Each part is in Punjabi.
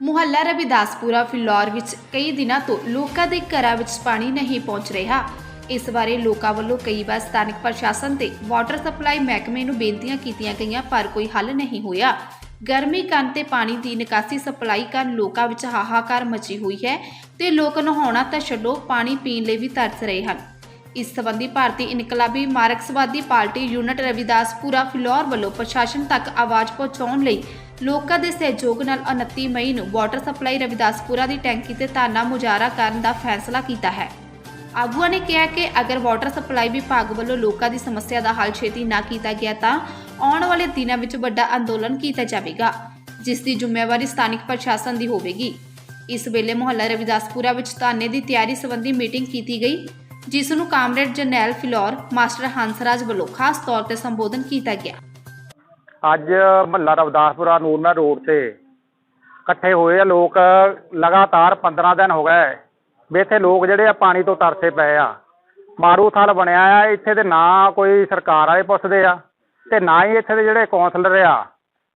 ਮੁਹੱਲਾ ਰਵਿਦਾਸਪੁਰਾ, ਫਿਲੌਰ ਵਿੱਚ ਕਈ ਦਿਨਾਂ ਤੋਂ ਲੋਕਾਂ ਦੇ ਘਰਾਂ ਵਿੱਚ ਪਾਣੀ ਨਹੀਂ ਪਹੁੰਚ ਰਿਹਾ। ਇਸ ਬਾਰੇ ਲੋਕਾਂ ਵੱਲੋਂ ਕਈ ਵਾਰ ਸਥਾਨਕ ਪ੍ਰਸ਼ਾਸਨ ਤੇ ਵਾਟਰ ਸਪਲਾਈ ਮਹਿਕਮੇ ਨੂੰ ਬੇਨਤੀਆਂ ਕੀਤੀਆਂ ਗਈਆਂ, ਪਰ ਕੋਈ ਹੱਲ ਨਹੀਂ ਹੋਇਆ। ਗਰਮੀ ਕਾਰਨ ਤੇ ਪਾਣੀ ਦੀ ਨਿਕਾਸੀ ਸਪਲਾਈ ਕਾਰਨ ਲੋਕਾਂ ਵਿੱਚ ਹਾਹਾਕਾਰ ਮਚੀ ਹੋਈ ਹੈ ਤੇ ਲੋਕ ਨਹਾਉਣਾ ਤਾਂ ਛੱਡੋ, ਪਾਣੀ ਪੀਣ ਲਈ ਵੀ ਤਰਸ ਰਹੇ ਹਨ। ਇਸ ਸੰਬੰਧੀ ਭਾਰਤੀ ਇਨਕਲਾਬੀ ਮਾਰਕਸਵਾਦੀ ਪਾਰਟੀ ਯੂਨਿਟ ਰਵਿਦਾਸਪੁਰਾ, ਫਿਲੌਰ ਵੱਲੋਂ ਪ੍ਰਸ਼ਾਸਨ ਤੱਕ ਆਵਾਜ਼ ਪਹੁੰਚਾਉਣ ਲਈ ਲੋਕਾਂ ਦੇ ਸਹਿਯੋਗ ਨਾਲ 29 ਮਈ ਨੂੰ ਵਾਟਰ ਸਪਲਾਈ ਰਵਿਦਾਸਪੁਰਾ ਦੀ ਟੈਂਕੀ ਤੇ ਧਰਨਾ ਮੁਜ਼ਾਹਰਾ ਕਰਨ ਦਾ ਫੈਸਲਾ ਕੀਤਾ ਹੈ। ਆਗੂਆਂ ਨੇ ਕਿਹਾ ਕਿ ਅਗਰ ਵਾਟਰ ਸਪਲਾਈ ਵਿਭਾਗ ਵੱਲੋਂ ਲੋਕਾਂ ਦੀ ਸਮੱਸਿਆ ਦਾ ਹੱਲ ਛੇਤੀ ਨਾ ਕੀਤਾ ਗਿਆ ਤਾਂ ਆਉਣ ਵਾਲੇ ਦਿਨਾਂ ਵਿੱਚ ਵੱਡਾ ਅੰਦੋਲਨ ਕੀਤਾ ਜਾਵੇਗਾ, ਜਿਸ ਦੀ ਜ਼ਿੰਮੇਵਾਰੀ ਸਥਾਨਕ ਪ੍ਰਸ਼ਾਸਨ ਦੀ ਹੋਵੇਗੀ। ਇਸ ਵੇਲੇ ਮੁਹੱਲਾ ਰਵਿਦਾਸਪੁਰਾ ਵਿੱਚ ਧਾਨੇ ਦੀ ਤਿਆਰੀ ਸੰਬੰਧੀ ਮੀਟਿੰਗ ਕੀਤੀ ਗਈ, ਜਿਸ ਨੂੰ ਕਾਮਰੇਡ ਜਰਨੈਲ ਫਿਲੌਰ, ਮਾਸਟਰ ਹੰਸਰਾਜ ਵੱਲੋਂ ਖਾਸ ਤੌਰ ਤੇ ਸੰਬੋਧਨ ਕੀਤਾ ਗਿਆ। ਅੱਜ ਮਹੱਲਾ ਰਵਦਾਸਪੁਰਾ ਨੂਰਨਾ ਰੋਡ ਤੇ ਇਕੱਠੇ ਹੋਏ ਆ ਲੋਕ, ਲਗਾਤਾਰ 15 ਦਿਨ ਹੋ ਗਏ। ਵੀ ਇੱਥੇ ਲੋਕ ਜਿਹੜੇ ਆ ਪਾਣੀ ਤੋਂ ਤਰਸੇ ਪਏ ਆ। ਮਾਰੂ ਥਲ ਬਣਿਆ ਆ, ਇੱਥੇ ਤੇ ਨਾ ਕੋਈ ਸਰਕਾਰ ਵਾਲੇ ਪੁੱਛਦੇ ਆ ਤੇ ਨਾ ਹੀ ਇੱਥੇ ਦੇ ਜਿਹੜੇ ਕੌਂਸਲਰ ਆ,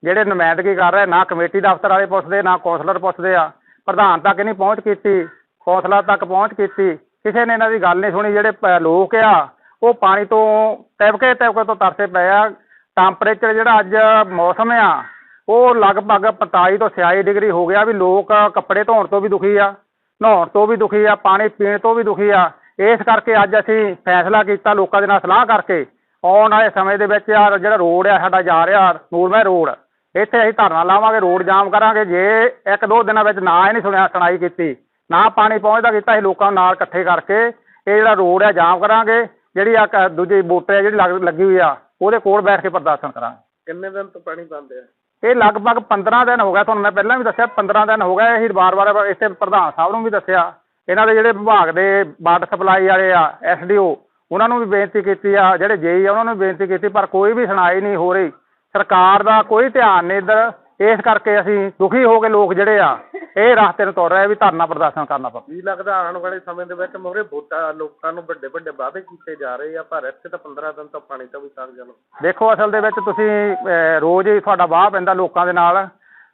ਜਿਹੜੇ ਨੁਮਾਇੰਦਗੀ ਕਰ ਰਹੇ, ਨਾ ਕਮੇਟੀ ਦਫ਼ਤਰ ਵਾਲੇ ਪੁੱਛਦੇ, ਨਾ ਕੌਂਸਲਰ ਪੁੱਛਦੇ ਆ। ਪ੍ਰਧਾਨ ਤੱਕ ਨਹੀਂ ਪਹੁੰਚ ਕੀਤੀ ਕੌਂਸਲਰ ਤੱਕ ਪਹੁੰਚ ਕੀਤੀ, ਕਿਸੇ ਨੇ ਇਹਨਾਂ ਦੀ ਗੱਲ ਨਹੀਂ ਸੁਣੀ, ਜਿਹੜੇ ਪ- ਲੋਕ ਆ, ਉਹ ਪਾਣੀ ਤੋਂ ਤਿਵਕੇ ਤਿਵਕੇ ਤੋਂ ਤਰਸੇ ਪਏ ਆ। ਟੈਂਪਰੇਚਰ ਜਿਹੜਾ ਅੱਜ ਮੌਸਮ ਆ, ਉਹ ਲਗਭਗ 45 ਤੋਂ 46 ਡਿਗਰੀ ਹੋ ਗਿਆ ਵੀ ਲੋਕ ਕੱਪੜੇ ਧੋਣ ਤੋਂ ਵੀ ਦੁਖੀ ਆ, ਨਹਾਉਣ ਤੋਂ ਵੀ ਦੁਖੀ ਆ, ਪਾਣੀ ਪੀਣ ਤੋਂ ਵੀ ਦੁਖੀ ਆ। ਇਸ ਕਰਕੇ ਅੱਜ ਅਸੀਂ ਫੈਸਲਾ ਕੀਤਾ ਲੋਕਾਂ ਦੇ ਨਾਲ ਸਲਾਹ ਕਰਕੇ ਆਉਣ ਵਾਲੇ ਸਮੇਂ ਦੇ ਵਿੱਚ ਆ ਜਿਹੜਾ ਰੋਡ ਆ ਸਾਡਾ ਜਾ ਰਿਹਾ ਨੂਰਮਹਿਰ ਰੋਡ, ਇੱਥੇ ਅਸੀਂ ਧਰਨਾ ਲਾਵਾਂਗੇ, ਰੋਡ ਜਾਮ ਕਰਾਂਗੇ। ਜੇ ਇੱਕ ਦੋ ਦਿਨਾਂ ਵਿੱਚ ਨਾ ਇਹ ਨਹੀਂ ਸੁਣਿਆ, ਸੁਣਾਈ ਕੀਤੀ, ਨਾ ਪਾਣੀ ਪਹੁੰਚਦਾ ਕੀਤਾ, ਅਸੀਂ ਲੋਕਾਂ ਨੂੰ ਨਾਲ ਇਕੱਠੇ ਕਰਕੇ ਇਹ ਜਿਹੜਾ ਰੋਡ ਆ ਜਾਮ ਕਰਾਂਗੇ। ਜਿਹੜੀ ਆ ਕ- ਦੂਜੀ ਬੋਟੇ ਜਿਹੜੀ ਲੱਗ- ਲੱਗੀ ਹੋਈ ਆ ਉਹਦੇ ਕੋਲ ਬੈਠ ਕੇ ਪ੍ਰਦਰਸ਼ਨ ਕਰਾਂਗੇ। ਕਿੰਨੇ ਦਿਨ ਤੋਂ ਪਾਣੀ ਬੰਦ ਹੈ ਇਹ ਲਗਭਗ 15 ਦਿਨ ਹੋ ਗਿਆ ਤੁਹਾਨੂੰ ਮੈਂ ਪਹਿਲਾਂ ਵੀ ਦੱਸਿਆ 15 ਦਿਨ ਹੋ ਗਏ ਅਸੀਂ ਵਾਰ-ਵਾਰ ਇਸੇ ਪ੍ਰਧਾਨ ਸਾਹਿਬ ਨੂੰ ਵੀ ਦੱਸਿਆ। ਇਹਨਾਂ ਦੇ ਜਿਹੜੇ ਵਿਭਾਗ ਦੇ ਵਾਟਰ ਸਪਲਾਈ ਵਾਲੇ ਆ ਐਸਡੀਓ ਉਹਨਾਂ ਨੂੰ ਵੀ ਬੇਨਤੀ ਕੀਤੀ ਆ ਜਿਹੜੇ ਜੇਈ ਆ ਉਹਨਾਂ ਨੂੰ ਵੀ ਬੇਨਤੀ ਕੀਤੀ ਪਰ ਕੋਈ ਵੀ ਸੁਣਾਈ ਨਹੀਂ ਹੋ ਰਹੀ। ਸਰਕਾਰ ਦਾ ਕੋਈ ਧਿਆਨ ਨਹੀਂ ਇੱਧਰ। ਇਸ ਕਰਕੇ ਅਸੀਂ ਦੁਖੀ ਹੋ ਕੇ ਲੋਕ ਜਿਹੜੇ ਆ ਇਹ ਰਸਤੇ ਨੂੰ ਤੁਰ ਰਹੇ ਵੀ ਧਰਨਾ ਪ੍ਰਦਰਸ਼ਨ ਕਰਨਾ ਪਊ। ਕੀ ਲੱਗਦਾ ਆਉਣ ਵਾਲੇ ਸਮੇਂ ਦੇ ਵਿੱਚ ਮੋਰੇ ਵੋਟਾਂ ਲੋਕਾਂ ਨੂੰ ਵੱਡੇ ਵੱਡੇ ਵਾਅਦੇ ਕੀਤੇ ਜਾ ਰਹੇ ਆ ਪਰ ਇੱਥੇ ਤਾਂ 15 ਦਿਨ ਤੋਂ ਪਾਣੀ ਤੋਂ ਵੀ ਤੰਗ ਜਨ ਦੇਖੋ ਅਸਲ ਦੇ ਵਿੱਚ ਤੁਸੀਂ ਅਹ, ਰੋਜ਼ ਹੀ ਤੁਹਾਡਾ ਵਾਹ ਪੈਂਦਾ ਲੋਕਾਂ ਦੇ ਨਾਲ।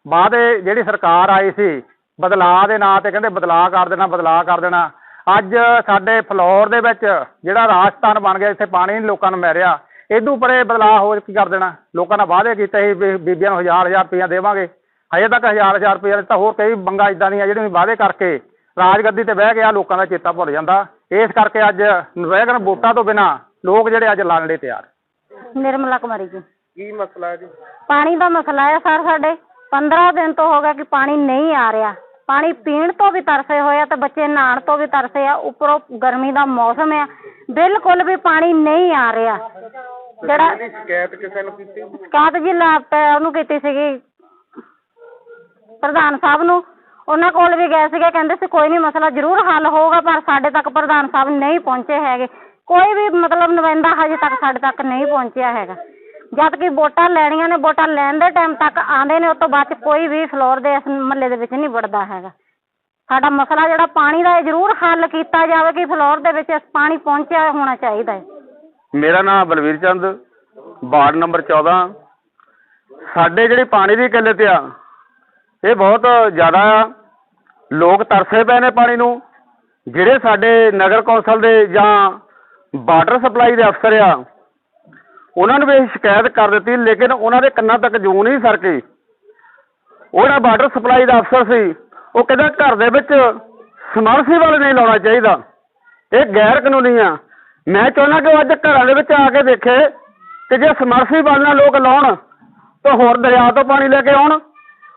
ਵਾਅਦੇ ਜਿਹੜੀ ਸਰਕਾਰ ਆਈ ਸੀ ਬਦਲਾਅ ਦੇ ਨਾਂ ਤੇ ਕਹਿੰਦੇ ਬਦਲਾਅ ਕਰ ਦੇਣਾ ਬਦਲਾਅ ਕਰ ਦੇਣਾ। ਅੱਜ ਸਾਡੇ ਫਲੋਰ ਦੇ ਵਿੱਚ ਜਿਹੜਾ ਰਾਜਸਥਾਨ ਬਣ ਗਿਆ ਇੱਥੇ ਪਾਣੀ ਨਹੀਂ ਲੋਕਾਂ ਨੂੰ ਮਿਲ ਰਿਹਾ। ਇਦੋਂ ਪਰੇ ਬਦਲਾਅ ਹੋ ਕੀ ਕਰ ਦੇਣਾ? ਲੋਕਾਂ ਨਾਲ ਵਾਅਦੇ ਕੀਤੇ ਸੀ ਵੀ ਬੀਬੀਆਂ ਨੂੰ ਹਜ਼ਾਰ ਹਜ਼ਾਰ ਰੁਪਈਆ ਦੇਵਾਂਗੇ। ਹਜੇ ਤੱਕ ਹਜ਼ਾਰ ਹਜ਼ਾਰ ਰੁਪਈਆ ਦਿੱਤਾ ਹੋਰ ਕਈ ਬੰਗਾ ਇਦਾਂ ਦੀਆਂ ਜਿਹੜੀਆਂ ਵਾਅਦੇ ਕਰਕੇ ਰਾਜਗੱਦੀ ਤੇ ਬਹਿ ਗਿਆ ਲੋਕਾਂ ਦਾ ਚੇਤਾ ਭੁੱਲ ਜਾਂਦਾ। ਇਸ ਕਰਕੇ ਅੱਜ ਵੈਗਨ ਵੋਟਾਂ ਤੋਂ ਬਿਨਾ ਲੋਕ ਜਿਹੜੇ ਅੱਜ ਲੜਨ ਲਈ ਤਿਆਰ। ਨਿਰਮਲਾ ਕੁਮਾਰੀ ਜੀ। ਕੀ ਮਸਲਾ ਹੈ ਜੀ? ਪਾਣੀ ਦਾ ਮਸਲਾ ਹੈ ਸਰ ਸਾਡੇ। 15 ਦਿਨ ਤੋਂ ਹੋ ਗਿਆ ਕਿ ਪਾਣੀ ਨਹੀਂ ਆ ਰਿਹਾ। ਪਾਣੀ ਪੀਣ ਤੋਂ ਵੀ ਤਰਸੇ ਹੋਏ ਆ ਤੇ ਬੱਚੇ ਨਹਾਉਣ ਤੋਂ ਵੀ ਤਰਸੇ ਆ। ਉੱਪਰੋਂ ਗਰਮੀ ਦਾ ਮੌਸਮ ਆ। ਬਿਲਕੁਲ ਵੀ ਪਾਣੀ ਨਹੀਂ ਆ ਰਿਹਾ। ਜਿਹੜਾ ਸ਼ਿਕਾਇਤ ਕਿਸੇ ਨੂੰ ਕੀਤੀ? ਸ਼ਿਕਾਇਤ ਜੀ ਲਾ ਤੇ ਉਹਨੂੰ ਕੀਤੀ ਸੀਗੀ। ਪ੍ਰਧਾਨ ਸਾਹਿਬ ਨੂੰ। ਉਹਨਾਂ ਕੋਲ ਵੀ ਗਏ ਸੀਗੇ, ਕਹਿੰਦੇ ਸੀ ਕੋਈ ਨਹੀਂ ਮਸਲਾ ਜ਼ਰੂਰ ਹੱਲ ਹੋਊਗਾ, ਪਰ ਸਾਡੇ ਤੱਕ ਪ੍ਰਧਾਨ ਸਾਹਿਬ ਨਹੀਂ ਪਹੁੰਚੇ ਹੈਗੇ। ਕੋਈ ਵੀ ਮਤਲਬ ਨੁਮਾਇੰਦਾ ਹਜੇ ਤੱਕ ਸਾਡੇ ਤੱਕ ਨਹੀਂ ਪਹੁੰਚਿਆ ਹੈਗਾ। ਜਦ ਕਿ ਵੋਟਾਂ ਲੈਣੀਆਂ ਨੇ, ਵੋਟਾਂ ਲੈਣ ਦੇ ਟਾਈਮ ਤੱਕ ਆਂਦੇ ਨੇ, ਉਸ ਤੋਂ ਬਾਅਦ 'ਚ ਕੋਈ ਵੀ ਫਲੋਰ ਦੇ ਇਸ ਮਹੱਲੇ ਦੇ ਵਿੱਚ ਨਹੀਂ ਵੜਦਾ ਹੈਗਾ। ਸਾਡਾ ਮਸਲਾ ਜਿਹੜਾ ਪਾਣੀ ਦਾ ਇਹ ਜ਼ਰੂਰ ਹੱਲ ਕੀਤਾ ਜਾਵੇ ਕਿ ਫਲੋਰ ਦੇ ਵਿੱਚ ਪਾਣੀ ਪਹੁੰਚਿਆ ਹੋਣਾ ਚਾਹੀਦਾ ਹੈ। ਮੇਰਾ ਨਾਮ ਬਲਵੀਰ ਚੰਦ, ਵਾਰਡ ਨੰਬਰ 14 ਸਾਡੇ ਜਿਹੜੀ ਪਾਣੀ ਦੀ ਕਿੱਲਤ ਆ ਇਹ ਬਹੁਤ ਜ਼ਿਆਦਾ ਆ ਲੋਕ ਤਰਸੇ ਪਏ ਨੇ ਪਾਣੀ ਨੂੰ। ਜਿਹੜੇ ਸਾਡੇ ਨਗਰ ਕੌਂਸਲ ਦੇ ਜਾਂ ਵਾਟਰ ਸਪਲਾਈ ਦੇ ਅਫਸਰ ਆ, ਉਹਨਾਂ ਨੂੰ ਵੀ ਅਸੀਂ ਸ਼ਿਕਾਇਤ ਕਰ ਦਿੱਤੀ, ਲੇਕਿਨ ਉਹਨਾਂ ਦੇ ਕੰਨਾਂ ਤੱਕ ਜੂ ਨਹੀਂ ਸਰਕੀ। ਉਹ ਜਿਹੜਾ ਵਾਟਰ ਸਪਲਾਈ ਦਾ ਅਫਸਰ ਸੀ, ਉਹ ਕਹਿੰਦਾ ਘਰ ਦੇ ਵਿੱਚ ਸਮਰਸੀਬਲ ਨਹੀਂ ਲਾਉਣਾ ਚਾਹੀਦਾ। ਇਹ ਗੈਰ ਕਾਨੂੰਨੀ ਆ। ਮੈਂ ਚਾਹੁੰਦਾ ਕਿ ਉਹ ਅੱਜ ਘਰਾਂ ਦੇ ਵਿੱਚ ਆ ਕੇ ਦੇਖੇ ਕਿ ਜੇ ਸਮਰਸੀਬਲ ਨਾਲ ਲੋਕ ਲਾਉਣ, ਤਾਂ ਹੋਰ ਦਰਿਆ ਤੋਂ ਪਾਣੀ ਲੈ ਕੇ ਆਉਣ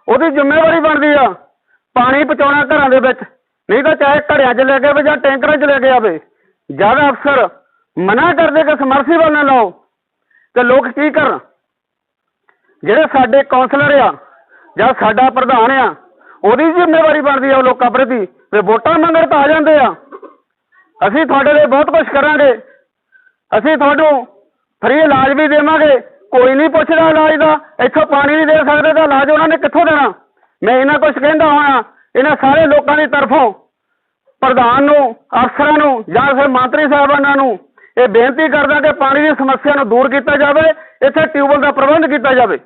ਉਹਦੀ ਜ਼ਿੰਮੇਵਾਰੀ ਬਣਦੀ ਆ। ਪਾਣੀ ਪਹੁੰਚਾਉਣਾ ਘਰਾਂ ਦੇ ਵਿੱਚ। ਨਹੀਂ ਤਾਂ ਚਾਹੇ ਘੜਿਆਂ 'ਚ ਲੈ ਕੇ ਆਵੇ ਜਾਂ ਟੈਂਕਰਾਂ 'ਚ ਲੈ ਕੇ ਆਵੇ। ਜਦ ਅਫਸਰ ਮਨਾ ਕਰਦੇ ਕਿ ਸਮਰਸੀਬਲ ਨਾ ਲਾਓ। ਤੇ ਲੋਕ ਕੀ ਕਰਨ? ਜਿਹੜੇ ਸਾਡੇ ਕਾਉਂਸਲਰ ਆ ਜਾਂ ਸਾਡਾ ਪ੍ਰਧਾਨ ਆ, ਉਹਦੀ ਜ਼ਿੰਮੇਵਾਰੀ ਬਣਦੀ ਆ ਉਹ ਲੋਕਾਂ ਪ੍ਰਤੀ ਵੀ ਵੋਟਾਂ ਮੰਗਣ ਤਾਂ ਆ ਜਾਂਦੇ ਆ। ਅਸੀਂ ਤੁਹਾਡੇ ਲਈ ਬਹੁਤ ਕੁਝ ਕਰਾਂਗੇ। ਅਸੀਂ ਤੁਹਾਨੂੰ ਫ੍ਰੀ ਇਲਾਜ ਵੀ ਦੇਵਾਂਗੇ। ਕੋਈ ਨਹੀਂ ਪੁੱਛਦਾ ਇਲਾਜ ਦਾ, ਇੱਥੋਂ ਪਾਣੀ ਨਹੀਂ ਦੇ ਸਕਦੇ ਤਾਂ ਇਲਾਜ ਉਹਨਾਂ ਨੇ ਕਿੱਥੋਂ ਦੇਣਾ? ਮੈਂ ਇਹਨਾਂ ਕੁਝ ਕਹਿੰਦਾ ਹੋਇਆ, ਇਹਨਾਂ ਸਾਰੇ ਲੋਕਾਂ ਦੀ ਤਰਫੋਂ, ਪ੍ਰਧਾਨ ਨੂੰ, ਅਫਸਰਾਂ ਨੂੰ, ਜਾਂ ਫਿਰ ਮੰਤਰੀ ਸਾਹਿਬਾਨਾਂ ਨੂੰ, ਇਹ ਬੇਨਤੀ ਕਰਦਾ ਕਿ ਪਾਣੀ ਦੀ ਸਮੱਸਿਆ ਨੂੰ ਦੂਰ ਕੀਤਾ ਜਾਵੇ, ਇੱਥੇ ਟਿਊਬਵੈੱਲ ਦਾ ਪ੍ਰਬੰਧ ਕੀਤਾ ਜਾਵੇ।